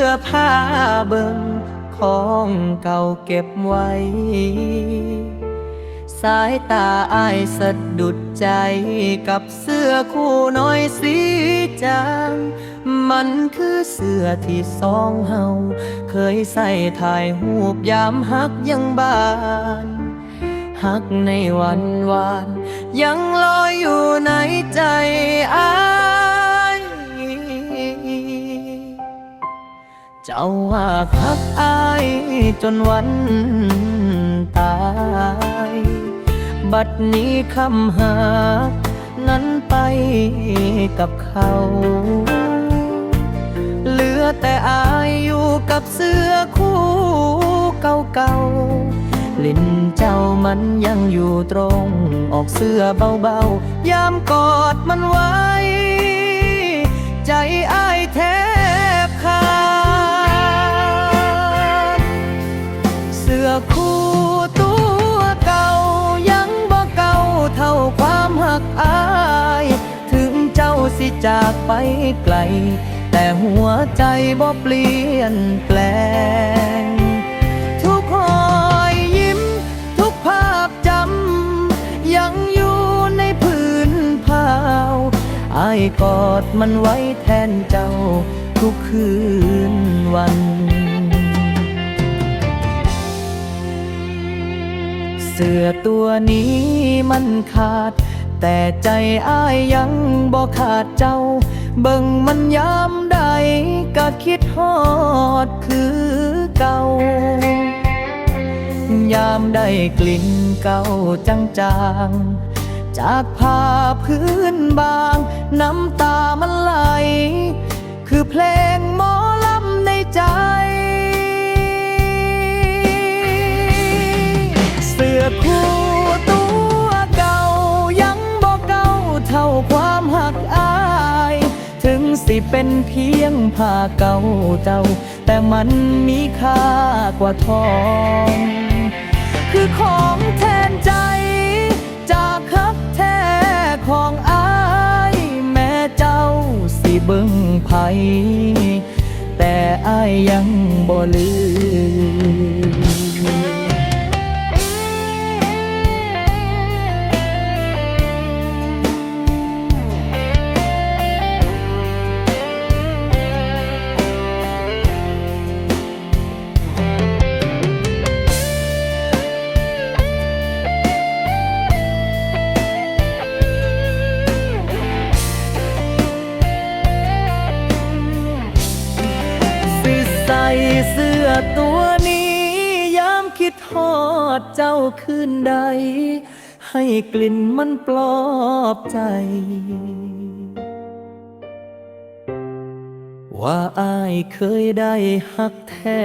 ้อผ้าเบิ่งของเก่าเก็บไว้ สายตาอายสะดุดใจกับเสื้อคู่น้อยสีจางมันคือเสื้อที่สองเฮา เคยใส่ถ่ายหูปยามฮักยังบานฮักในวันวาน ยังลอยอยู่ในใจอา เจ้าว่าฮักอายจนวันตาย บัดนี้คำหา นั้นไปกับเขา เหลือแต่อายอยู่กับเสื้อคู่เก่าๆลิ้นเจ้ามันยังอยู่ตรง ออกเสื้อเบาๆ ยามกอดมันไว้ อคู่ตัวเก่า ยังบ่เก่าเท่าความหักอาย ถึงเจ้าสิจากไปไกล แต่หัวใจบ่เปลี่ยนแปลง ทุกรอยยิ้ม ทุกภาพจำ ยังอยู่ในพื้นผ้าวอายกอดมันไว้แทนเจ้าทุกคืนวัน สื้อตัวนี้มันขาด แต่ใจอ้ายยังบ่ขาดเจ้า เบิ่งมันยามใดก็คิดฮอดคือเก่ายามได้กลิ่นเก่าจางๆจากผ้าพื้นบาง น้ำตามันไหล คือเพลง คู่ตัวเก่ายังบ่เก่าเท่าความหักอาย ถึงสิเป็นเพียงผ้าเก่าเจ้า แต่มันมีค่ากว่าทอง คือของแทนใจ จากฮักแท้ของอาย แม้เจ้าสิเบิ่งไผแต่อายยังบ่ลืม ใส่เสื้อตัวนี้ยามคิดทอดเจ้าคืนใด ให้กลิ่นมันปลอบใจ ว่าอายเคยได้หักแท้